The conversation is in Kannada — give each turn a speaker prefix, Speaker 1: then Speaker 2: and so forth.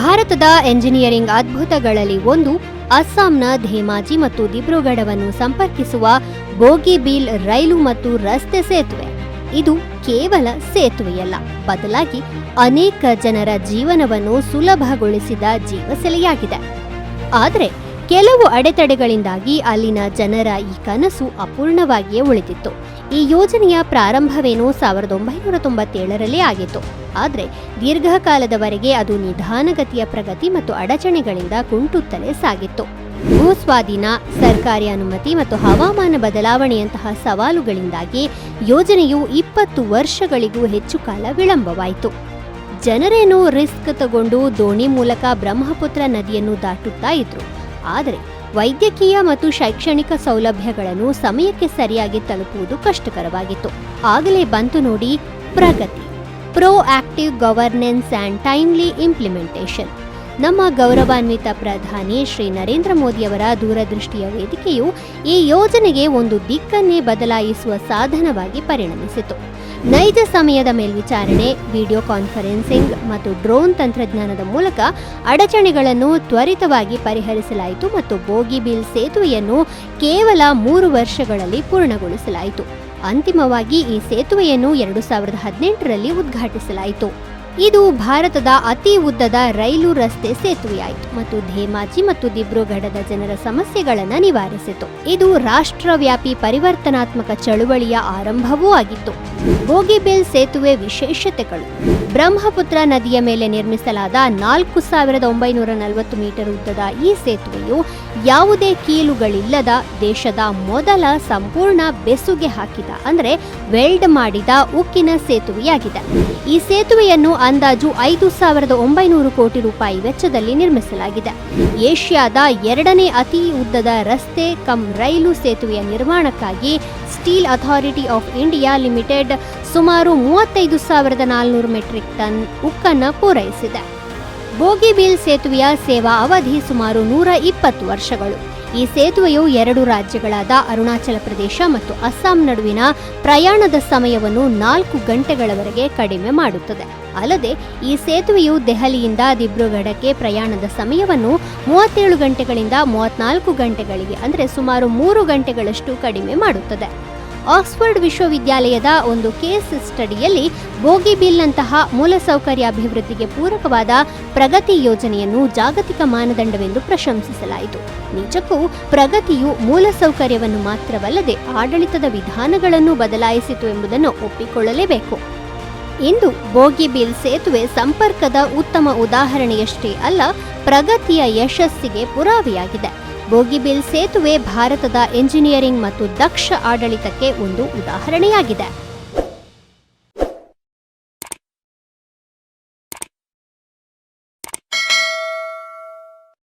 Speaker 1: ಭಾರತದ ಎಂಜಿನಿಯರಿಂಗ್ ಅದ್ಭುತಗಳಲ್ಲಿ ಒಂದು, ಅಸ್ಸಾಂನ ಧೇಮಾಜಿ ಮತ್ತು ದಿಬ್ರುಗಢವನ್ನು ಸಂಪರ್ಕಿಸುವ ಬೋಗಿಬೀಲ್ ರೈಲು ಮತ್ತು ರಸ್ತೆ ಸೇತುವೆ. ಇದು ಕೇವಲ ಸೇತುವೆಯಲ್ಲ, ಬದಲಾಗಿ ಅನೇಕ ಜನರ ಜೀವನವನ್ನು ಸುಲಭಗೊಳಿಸಿದ ಜೀವಸೆಲೆಯಾಗಿದೆ ಆದರೆ, ಕೆಲವು ಅಡೆತಡೆಗಳಿಂದಾಗಿ ಅಲ್ಲಿನ ಜನರ ಈ ಕನಸು ಅಪೂರ್ಣವಾಗಿಯೇ ಉಳಿದಿತ್ತು. ಈ ಯೋಜನೆಯ ಪ್ರಾರಂಭವೇನು ಸಾವಿರದ ಒಂಬೈನೂರ ತೊಂಬತ್ತೇಳರಲ್ಲಿ ಆಗಿತ್ತು. ಆದರೆ ದೀರ್ಘಕಾಲದವರೆಗೆ ಅದು ನಿಧಾನಗತಿಯ ಪ್ರಗತಿ ಮತ್ತು ಅಡಚಣೆಗಳಿಂದ ಕುಂಟುತ್ತಲೇ ಸಾಗಿತ್ತು. ಭೂಸ್ವಾಧೀನ ಸರ್ಕಾರಿ ಅನುಮತಿ ಮತ್ತು ಹವಾಮಾನ ಬದಲಾವಣೆಯಂತಹ ಸವಾಲುಗಳಿಂದಾಗಿ ಯೋಜನೆಯು ಇಪ್ಪತ್ತು ವರ್ಷಗಳಿಗೂ ಹೆಚ್ಚು ಕಾಲ ವಿಳಂಬವಾಯಿತು. ಜನರೇನು ರಿಸ್ಕ್ ತಗೊಂಡು ದೋಣಿ ಮೂಲಕ ಬ್ರಹ್ಮಪುತ್ರ ನದಿಯನ್ನು ದಾಟುತ್ತಾ ಇದ್ರು. ಆದರೆ ವೈದ್ಯಕೀಯ ಮತ್ತು ಶೈಕ್ಷಣಿಕ ಸೌಲಭ್ಯಗಳನ್ನು ಸಮಯಕ್ಕೆ ಸರಿಯಾಗಿ ತಲುಪುವುದು ಕಷ್ಟಕರವಾಗಿತ್ತು. ಆಗಲೇ ಬಂತು ನೋಡಿ Pragati. Proactive governance and timely implementation ನಮ್ಮ ಗೌರವಾನ್ವಿತ ಪ್ರಧಾನಿ ಶ್ರೀ ನರೇಂದ್ರ ಮೋದಿಯವರ ದೂರದೃಷ್ಟಿಯ ವೇದಿಕೆಯು ಈ ಯೋಜನೆಗೆ ಒಂದು ದಿಕ್ಕನ್ನೇ ಬದಲಾಯಿಸುವ ಸಾಧನವಾಗಿ ಪರಿಣಮಿಸಿತು. ನೈಜ ಸಮಯದ ಮೇಲ್ವಿಚಾರಣೆ, ವಿಡಿಯೋ ಕಾನ್ಫರೆನ್ಸಿಂಗ್ ಮತ್ತು ಡ್ರೋನ್ ತಂತ್ರಜ್ಞಾನದ ಮೂಲಕ ಅಡಚಣೆಗಳನ್ನು ತ್ವರಿತವಾಗಿ ಪರಿಹರಿಸಲಾಯಿತು ಮತ್ತು ಬೋಗಿಬಿಲ್ ಸೇತುವೆಯನ್ನು ಕೇವಲ ಮೂರು ವರ್ಷಗಳಲ್ಲಿ ಪೂರ್ಣಗೊಳಿಸಲಾಯಿತು. ಅಂತಿಮವಾಗಿ ಈ ಸೇತುವೆಯನ್ನು ಎರಡು ಸಾವಿರದ ಹದಿನೆಂಟರಲ್ಲಿ ಉದ್ಘಾಟಿಸಲಾಯಿತು. ಇದು ಭಾರತದ ಅತಿ ಉದ್ದದ ರೈಲು ರಸ್ತೆ ಸೇತುವೆಯಾಯಿತು ಮತ್ತು ಧೇಮಾಜಿ ಮತ್ತು ದಿಬ್ರುಗಢದ ಜನರ ಸಮಸ್ಯೆಗಳನ್ನು ನಿವಾರಿಸಿತು. ಇದು ರಾಷ್ಟ್ರವ್ಯಾಪಿ ಪರಿವರ್ತನಾತ್ಮಕ ಚಳುವಳಿಯ ಆರಂಭವೂ ಆಗಿತ್ತು. ಬೋಗಿಬಿಲ್ ಸೇತುವೆ ವಿಶೇಷತೆಗಳು. ಬ್ರಹ್ಮಪುತ್ರ ನದಿಯ ಮೇಲೆ ನಿರ್ಮಿಸಲಾದ ನಾಲ್ಕು ಸಾವಿರದ ಒಂಬೈನೂರ ನಲವತ್ತು ಮೀಟರ್ ಉದ್ದದ ಈ ಸೇತುವೆಯು ಯಾವುದೇ ಕೀಲುಗಳಿಲ್ಲದ ದೇಶದ ಮೊದಲ ಸಂಪೂರ್ಣ ಬೆಸುಗೆ ಹಾಕಿದ, ಅಂದರೆ ವೆಲ್ಡ್ ಮಾಡಿದ ಉಕ್ಕಿನ ಸೇತುವೆಯಾಗಿದೆ. ಈ ಸೇತುವೆಯನ್ನು ಅಂದಾಜು ಐದು ಸಾವಿರದ ಒಂಬೈನೂರು ಕೋಟಿ ರೂಪಾಯಿ ವೆಚ್ಚದಲ್ಲಿ ನಿರ್ಮಿಸಲಾಗಿದೆ. ಏಷ್ಯಾದ ಎರಡನೇ ಅತಿ ಉದ್ದದ ರಸ್ತೆ ಕಮ್ ರೈಲು ಸೇತುವೆಯ ನಿರ್ಮಾಣಕ್ಕಾಗಿ Steel Authority of India Limited ಸುಮಾರು ಮೂವತ್ತೈದು ಸಾವಿರದ ನಾಲ್ನೂರು ಮೆಟ್ರಿಕ್ ಟನ್ ಉಕ್ಕನ್ನು ಪೂರೈಸಿದೆ. ಬೋಗಿಬೀಲ್ ಸೇತುವೆಯ ಸೇವಾ ಅವಧಿ ಸುಮಾರು ನೂರ ಇಪ್ಪತ್ತು ವರ್ಷಗಳು. ಈ ಸೇತುವೆಯು ಎರಡು ರಾಜ್ಯಗಳಾದ ಅರುಣಾಚಲ ಪ್ರದೇಶ ಮತ್ತು ಅಸ್ಸಾಂ ನಡುವಿನ ಪ್ರಯಾಣದ ಸಮಯವನ್ನು ನಾಲ್ಕು ಗಂಟೆಗಳವರೆಗೆ ಕಡಿಮೆ ಮಾಡುತ್ತದೆ. ಅಲ್ಲದೆ, ಈ ಸೇತುವೆಯು ದೆಹಲಿಯಿಂದ ದಿಬ್ರುಗಢಕ್ಕೆ ಪ್ರಯಾಣದ ಸಮಯವನ್ನು ಮೂವತ್ತೇಳು ಗಂಟೆಗಳಿಂದ ಮೂವತ್ನಾಲ್ಕು ಗಂಟೆಗಳಿಗೆ, ಅಂದರೆ ಸುಮಾರು ಮೂರು ಗಂಟೆಗಳಷ್ಟು ಕಡಿಮೆ ಮಾಡುತ್ತದೆ. ಆಕ್ಸ್ಫರ್ಡ್ ವಿಶ್ವವಿದ್ಯಾಲಯದ ಒಂದು ಕೇಸ್ ಸ್ಟಡಿಯಲ್ಲಿ ಬೋಗಿಬಿಲ್ನಂತಹ ಮೂಲಸೌಕರ್ಯ ಅಭಿವೃದ್ಧಿಗೆ ಪೂರಕವಾದ ಪ್ರಗತಿ ಯೋಜನೆಯನ್ನು ಜಾಗತಿಕ ಮಾನದಂಡವೆಂದು ಪ್ರಶಂಸಿಸಲಾಯಿತು. ನಿಜಕ್ಕೂ ಪ್ರಗತಿಯು ಮೂಲಸೌಕರ್ಯವನ್ನು ಮಾತ್ರವಲ್ಲದೆ ಆಡಳಿತದ ವಿಧಾನಗಳನ್ನು ಬದಲಾಯಿಸಿತು ಎಂಬುದನ್ನು ಒಪ್ಪಿಕೊಳ್ಳಲೇಬೇಕು. ಇಂದು ಬೋಗಿಬಿಲ್ ಸೇತುವೆ ಸಂಪರ್ಕದ ಉತ್ತಮ ಉದಾಹರಣೆಯಷ್ಟೇ ಅಲ್ಲ ಪ್ರಗತಿಯ ಯಶಸ್ಸಿಗೆ ಪುರಾವೆಯಾಗಿದೆ. ಬೋಗಿಬಿಲ್ ಸೇತುವೆ ಭಾರತದ ಎಂಜಿನಿಯರಿಂಗ್ ಮತ್ತು ದಕ್ಷ ಆಡಳಿತಕ್ಕೆ ಒಂದು ಉದಾಹರಣೆಯಾಗಿದೆ.